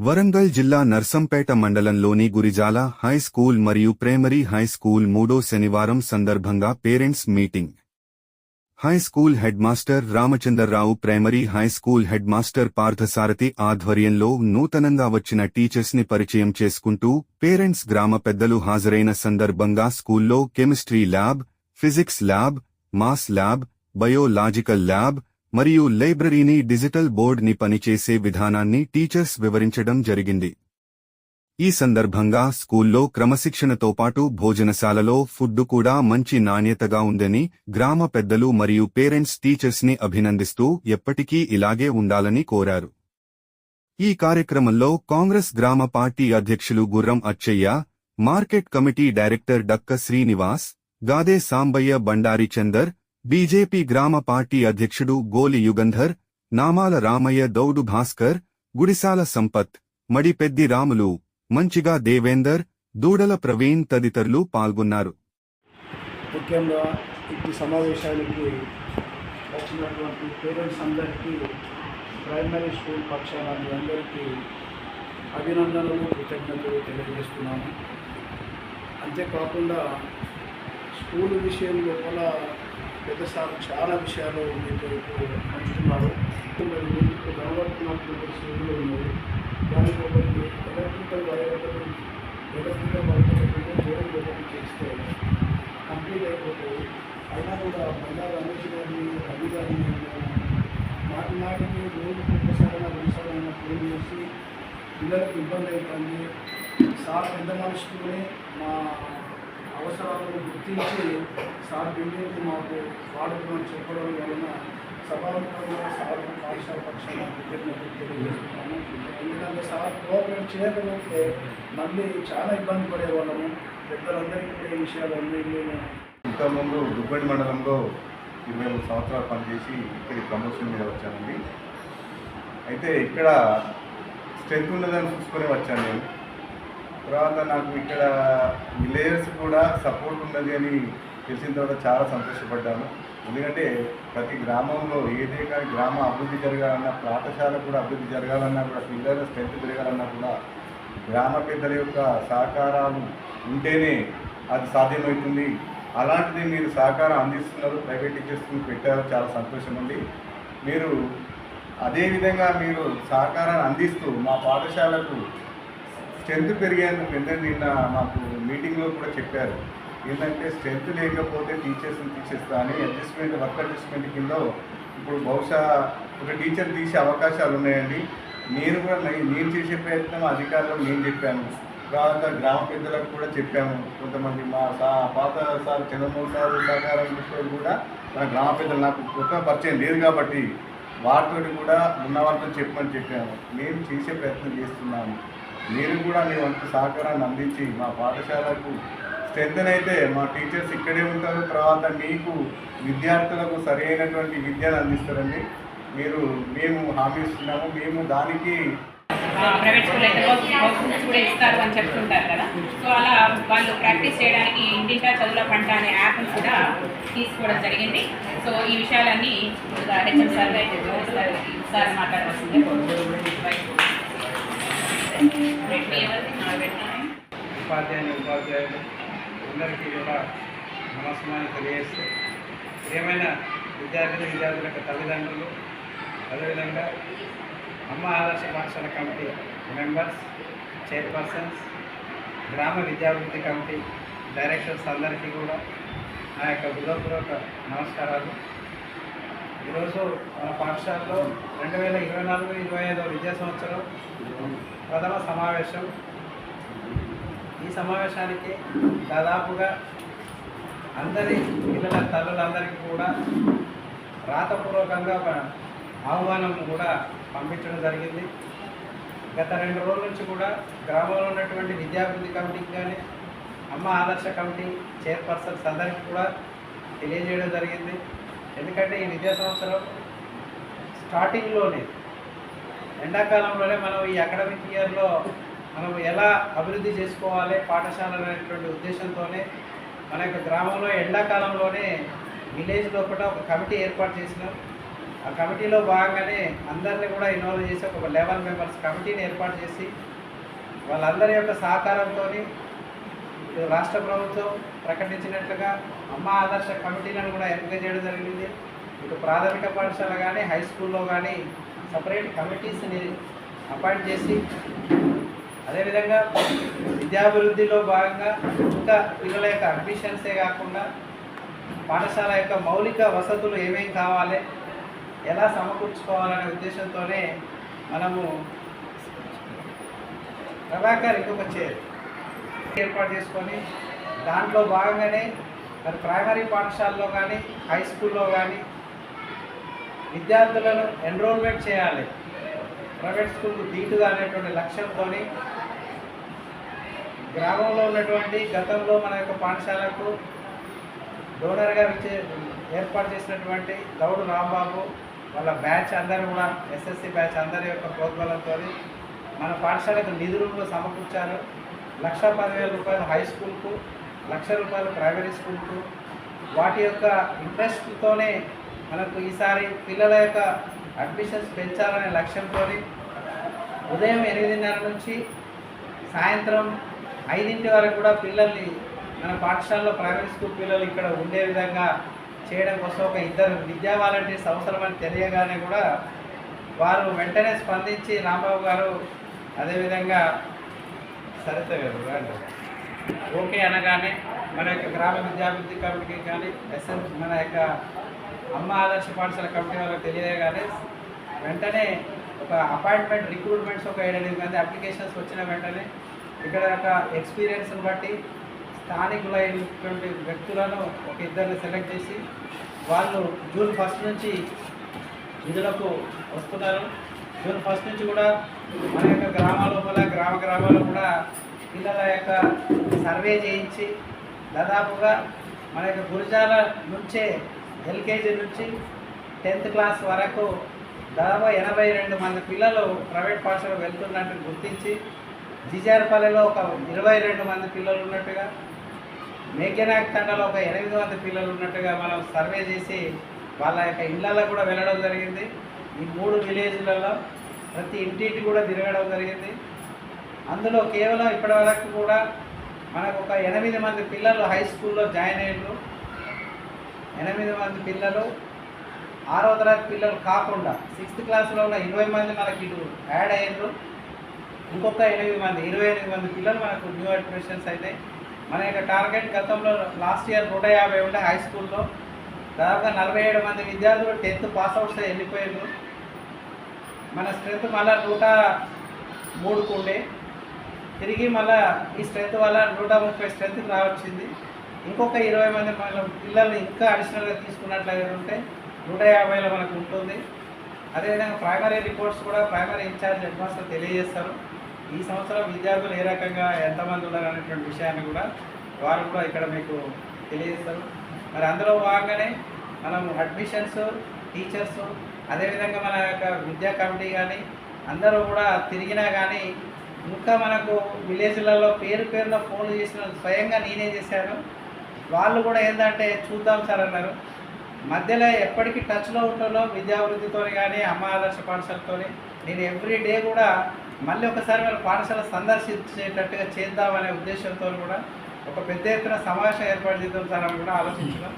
వరంగల్ జిల్లా నర్సంపేట మండలంలోని Gurijala high school మరియు ప్రైమరీ హై స్కూల్ మూడో శనివారం సందర్భంగా parents meeting. High school headmaster Ramachandar Rao primary high school headmaster Parthasarathi ఆధ్వర్యంలో నూతనంగా వచ్చిన టీచర్స్ని పరిచయం చేసుకుంటూ పేరెంట్స్ గ్రామ పెద్దలు హాజరైన సందర్భంగా స్కూల్లో chemistry lab physics lab maths lab biological lab మరియు లైబ్రరీని డిజిటల్ బోర్డ్ని పనిచేసే విధానాన్ని టీచర్స్ వివరించడం జరిగింది. ఈ సందర్భంగా స్కూల్లో క్రమశిక్షణతో పాటు భోజనశాలలో ఫుడ్ కూడా మంచి నాణ్యతగా ఉందని గ్రామ పెద్దలు మరియు పేరెంట్స్ టీచర్స్ని అభినందిస్తూ ఎప్పటికీ ఇలాగే ఉండాలని కోరారు. ఈ కార్యక్రమంలో కాంగ్రెస్ గ్రామ పార్టీ అధ్యక్షులు Gurram Achaiah market committee director Dakka Srinivas Gade Sambaiah Bandari Chander BJP గ్రామ పార్టీ అధ్యక్షుడు గోలి యుగంధర్ నామాల రామయ్య దౌడు భాస్కర్ గుడిసాల సంపత్ మడిపెద్ది రాములు మంచిగా దేవేందర్ దూడల ప్రవీణ్ తదితరులు పాల్గొన్నారు. ముఖ్యంగా ఈ సమావేశానికి వచ్చినటువంటి పేరెంట్స్ అందరికీ ప్రైమరీ స్కూల్ పక్షాన మీ అందరికీ అభినందనలు కృతజ్ఞతలు తెలియజేస్తున్నాము అంతేకాకుండా స్కూల్ విషయం లోపల పెద్ద సార్ చాలా విషయాలు మీకు ఉన్నారు. కనబడుతున్నటువంటి స్కూళ్ళు ఉన్నాయి. దానికి ఒకటి ఎలక్ట్రికల్ వైర్ ఎలక్ట్రికల్ వైర్ దూరం చేస్తే కంప్లీట్ అయిపోతుంది అయినా కూడా బంగారు రమేష్ గారిని రవి గారిని మాటి మాటికి రోజుకి ఒక్కసారైనా ఫోన్ చేసి పిల్లలకు ఇబ్బంది అవుతుంది సార్ పెద్ద మనుషులనే మా అవసరాలను గుర్తించి సార్ బిల్డింగ్కి మాకు వాడుకోమని చెప్పడం వలన సభాముఖంగా సార్ పాఠశాల పక్షాన కృతజ్ఞతలు ఎందుకంటే సార్ కోఆపరేట్ చేయకపోతే మళ్ళీ చాలా ఇబ్బంది పడేవాళ్ళము పెద్దలందరికీ కూడా ఈ విషయాలన్నీ నేను ఇంతకుముందు దుబ్బడి మండలంలో ఇరవై మూడు సంవత్సరాలు పనిచేసి ఇక్కడి ప్రమోషన్ మీద వచ్చానండి. అయితే ఇక్కడ స్ట్రెంత్ ఉన్నదని చూసుకొని వచ్చాను నేను. తర్వాత నాకు ఇక్కడ విలేయర్స్ కూడా సపోర్ట్ ఉన్నది అని తెలిసిన తర్వాత చాలా సంతోషపడ్డాను. ఎందుకంటే ప్రతి గ్రామంలో ఏదే కానీ గ్రామ అభివృద్ధి జరగాలన్నా పాఠశాల కూడా అభివృద్ధి జరగాలన్నా కూడా పిల్లల స్ట్రెంత్ పెరగాలన్నా కూడా గ్రామ పెద్దల యొక్క సహకారాలు ఉంటేనే అది సాధ్యమవుతుంది. అలాంటిది మీరు సహకారం అందిస్తున్నారు ప్రైవేట్ టీచర్స్ని పెట్టారు చాలా సంతోషం ఉంది మీరు అదేవిధంగా మీరు సహకారాన్ని అందిస్తూ మా పాఠశాలకు స్ట్రెంత్ పెరిగేందుకు నిన్న నిన్న మాకు మీటింగ్లో కూడా చెప్పారు. ఏంటంటే స్ట్రెంత్ లేకపోతే టీచర్స్ని తీసేస్తా అని అడ్జస్ట్మెంట్ వర్క్ అడ్జస్ట్మెంట్ కింద ఇప్పుడు బహుశా ఒక టీచర్ తీసే అవకాశాలు ఉన్నాయండి. నేను కూడా నేను చేసే ప్రయత్నం అధికారులకు నేను చెప్పాను. తర్వాత గ్రామ పెద్దలకు కూడా చెప్పాము. కొంతమంది మా సా పాత సార్ చంద్రమోహన్ సార్ సహకారం తీసుకొని కూడా మన గ్రామ పెద్దలు నాకు కొత్త పరిచయం లేదు కాబట్టి వారితో కూడా ఉన్న వాళ్ళతో చెప్పమని చెప్పాము. మేము చేసే ప్రయత్నం చేస్తున్నాము మీరు కూడా మీ వంతు సహకారాన్ని అందించి మా పాఠశాలకు స్ట్రెంత్ అయితే మా టీచర్స్ ఇక్కడే ఉంటారు. తర్వాత మీకు విద్యార్థులకు సరైనటువంటి విద్యను అందిస్తారండి. మీరు మేము హామీ ఇస్తున్నాము. మేము దానికి ప్రైవేట్ స్కూల్ అయితే బుక్స్ కూడా ఇస్తారు అని చెప్తుంటారు కదా. సో అలా వాళ్ళు ప్రాక్టీస్ చేయడానికి ఇంటింటా చదువుల పంట అనే యాప్ని కూడా తీసుకోవడం జరిగింది. సో ఈ విషయాలన్నీ హెచ్ఎం సార్ గారు సార్ మాట్లాడవలసిందే. ఉపాధ్యాయులు ఉపాధ్యాయులు అందరికీ కూడా నమస్కారం తెలియజేస్తూ ఏమైనా విద్యార్థులు విద్యార్థుల యొక్క తల్లిదండ్రులు అదేవిధంగా అమ్మ ఆదర్శ పాఠశాల కమిటీ మెంబర్స్ చైర్పర్సన్స్ గ్రామ విద్యాభివృద్ధి కమిటీ డైరెక్టర్స్ అందరికీ కూడా నా యొక్క హృదయపూర్వక నమస్కారాలు. ఈరోజు మన పాఠశాలలో రెండు వేల ఇరవై నాలుగు ఇరవై ఐదో విద్యా సంవత్సరం ప్రథమ సమావేశం. ఈ సమావేశానికి దాదాపుగా అందరి పిల్లల తల్లులందరికీ కూడా రాతపూర్వకంగా ఒక ఆహ్వానం కూడా పంపించడం జరిగింది. గత రెండు రోజుల నుంచి కూడా గ్రామంలో ఉన్నటువంటి విద్యాభివృద్ధి కమిటీకి కానీ అమ్మ ఆదర్శ కమిటీ చైర్పర్సన్స్ అందరికీ కూడా తెలియజేయడం జరిగింది. ఎందుకంటే ఈ విద్యా సంవత్సరం స్టార్టింగ్లోనే. ఎండాకాలంలోనే మనం ఈ అకాడమిక్ ఇయర్లో మనం ఎలా అభివృద్ధి చేసుకోవాలి పాఠశాలలు అనేటువంటి ఉద్దేశంతోనే మన యొక్క గ్రామంలో ఎండాకాలంలోనే విలేజ్ లోపల ఒక కమిటీ ఏర్పాటు చేసినాం. ఆ కమిటీలో భాగంగానే అందరినీ కూడా ఇన్వాల్వ్ చేసి ఒక లెవెన్ మెంబర్స్ కమిటీని ఏర్పాటు చేసి వాళ్ళందరి యొక్క సహకారంతో రాష్ట్ర ప్రభుత్వం ప్రకటించినట్లుగా అమ్మ ఆదర్శ కమిటీలను కూడా ఎంపిక చేయడం జరిగింది. ఇటు ప్రాథమిక పాఠశాల కానీ హై స్కూల్లో కానీ సపరేట్ కమిటీస్ని అపాయింట్ చేసి అదేవిధంగా విద్యాభివృద్ధిలో భాగంగా ఇంకా పిల్లల యొక్క అడ్మిషన్సే కాకుండా పాఠశాల యొక్క మౌలిక వసతులు ఏమేమి కావాలి ఎలా సమకూర్చుకోవాలనే ఉద్దేశంతోనే మనము ప్రభాకర్ ఇంకొక చైర్ ఏర్పాటు చేసుకొని దాంట్లో భాగంగానే మరి ప్రైమరీ పాఠశాలలో కానీ హై స్కూల్లో కానీ విద్యార్థులను ఎన్రోల్మెంట్ చేయాలి. ప్రైవేట్ స్కూల్కు దీటుగా అనేటువంటి లక్ష్యంతో గ్రామంలో ఉన్నటువంటి గతంలో మన యొక్క పాఠశాలకు డోనర్గా ఏర్పాటు చేసినటువంటి గౌడు రాంబాబు వాళ్ళ బ్యాచ్ అందరూ కూడా ఎస్ఎస్సి బ్యాచ్ అందరి యొక్క ప్రోద్బలంతో మన పాఠశాలకు నిధులు సమకూర్చారు. లక్ష పదివేల రూపాయలు హై స్కూల్కు లక్ష రూపాయలు ప్రైమరీ స్కూల్కు వాటి యొక్క ఇంట్రెస్ట్తోనే మనకు ఈసారి పిల్లల యొక్క అడ్మిషన్స్ పెంచాలనే లక్ష్యంతో ఉదయం ఎనిమిదిన్నర నుంచి సాయంత్రం ఐదింటి వరకు కూడా పిల్లల్ని మన పాఠశాలలో ప్రైమరీ స్కూల్ పిల్లలు ఇక్కడ ఉండే విధంగా చేయడం కోసం ఒక ఇద్దరు విద్యా వాలంటీర్స్ అవసరమని తెలియగానే కూడా వారు వెంటనే స్పందించి రాంబాబు గారు అదేవిధంగా సరిత గారు ఓకే అనగానే మన యొక్క గ్రామ విద్యాభివృద్ధి కమిటీకి కానీ ఎస్ఎం మన యొక్క అమ్మ ఆదర్శ పాఠశాల కమిటీ వాళ్ళకి తెలియగానే వెంటనే ఒక అపాయింట్మెంట్ రిక్రూట్మెంట్స్ ఒక ఏడెనిమిది మంది అప్లికేషన్స్ వచ్చిన వెంటనే ఇక్కడ ఒక ఎక్స్పీరియన్స్ని బట్టి స్థానికులైనటువంటి వ్యక్తులను ఒక ఇద్దరిని సెలెక్ట్ చేసి వాళ్ళు జూన్ ఫస్ట్ నుంచి విధులకు వస్తున్నారు. జూన్ ఫస్ట్ నుంచి కూడా మన యొక్క గ్రామాల లోపల గ్రామ గ్రామాల్లో కూడా పిల్లల యొక్క సర్వే చేయించి దాదాపుగా మన యొక్క గురుజాల నుంచే ఎల్కేజీ నుంచి టెన్త్ క్లాస్ వరకు దాదాపు ఎనభై రెండు మంది పిల్లలు ప్రైవేట్ పాఠశాలకు వెళ్తున్నట్టు గుర్తించి జిజార్పల్లిలో ఒక ఇరవై రెండు మంది పిల్లలు ఉన్నట్టుగా మేఘనాగ్ తండలో ఒక ఎనిమిది మంది పిల్లలు ఉన్నట్టుగా మనం సర్వే చేసి వాళ్ళ యొక్క ఇళ్ళల్లో కూడా వెళ్ళడం జరిగింది. ఈ మూడు విలేజ్లలో ప్రతి ఇంటింటి కూడా తిరగడం జరిగింది. అందులో కేవలం ఇప్పటి వరకు కూడా మనకు ఒక ఎనిమిది మంది పిల్లలు హై స్కూల్లో జాయిన్ అయ్యారు ఎనిమిది మంది పిల్లలు ఆరో తరగతి పిల్లలు కాకుండా సిక్స్త్ క్లాస్లో ఉన్న ఇరవై మంది మనకి ఇటు యాడ్ అయ్యారు ఇంకొక ఎనిమిది మంది ఇరవై ఎనిమిది మంది పిల్లలు మనకు న్యూ అడ్మిషన్స్ అయితే మన యొక్క టార్గెట్ గతంలో లాస్ట్ ఇయర్ నూట యాభై ఉండే హై స్కూల్లో దాదాపుగా నలభై ఏడు మంది విద్యార్థులు టెన్త్ పాస్ అవుట్స్ వెళ్ళిపోయారు మన స్ట్రెంత్ మళ్ళీ నూట మూడుకు ఉండే. తిరిగి మళ్ళీ ఈ స్ట్రెంత్ వల్ల నూట ముప్పై స్ట్రెంత్కి రావచ్చింది. ఇంకొక ఇరవై మంది మన పిల్లల్ని ఇంకా అడిషనల్గా తీసుకున్నట్లయితే ఉంటే నూట యాభైలో మనకు ఉంటుంది. అదేవిధంగా ప్రైమరీ రిపోర్ట్స్ కూడా ప్రైమరీ ఇన్ఛార్జ్ హెడ్ మాస్టర్ తెలియజేస్తారు. ఈ సంవత్సరం విద్యార్థులు ఏ రకంగా ఎంతమంది ఉన్నారు అనేటువంటి విషయాన్ని కూడా వారు కూడా ఇక్కడ మీకు తెలియజేస్తారు. మరి అందులో భాగంగానే మనం అడ్మిషన్స్ టీచర్స్ అదేవిధంగా మన యొక్క విద్యా కమిటీ కానీ అందరూ కూడా తిరిగినా కానీ ఇంకా మనకు విలేజ్లలో పేరు పేరున ఫోన్లు చేసిన స్వయంగా నేనే చేశాను? వాళ్ళు కూడా ఏంటంటే చూద్దాం సార్ అన్నారు. మధ్యలో ఎప్పటికీ టచ్లో ఉంటానో విద్యాభివృద్ధితో కానీ అమ్మ ఆదర్శ పాఠశాలతో నేను ఎవ్రీ డే కూడా మళ్ళీ ఒకసారి మన పాఠశాల సందర్శించేటట్టుగా చేద్దామనే ఉద్దేశంతో కూడా ఒక పెద్ద ఎత్తున సమావేశం ఏర్పాటు చేద్దాం సార్ అని కూడా ఆలోచించడం.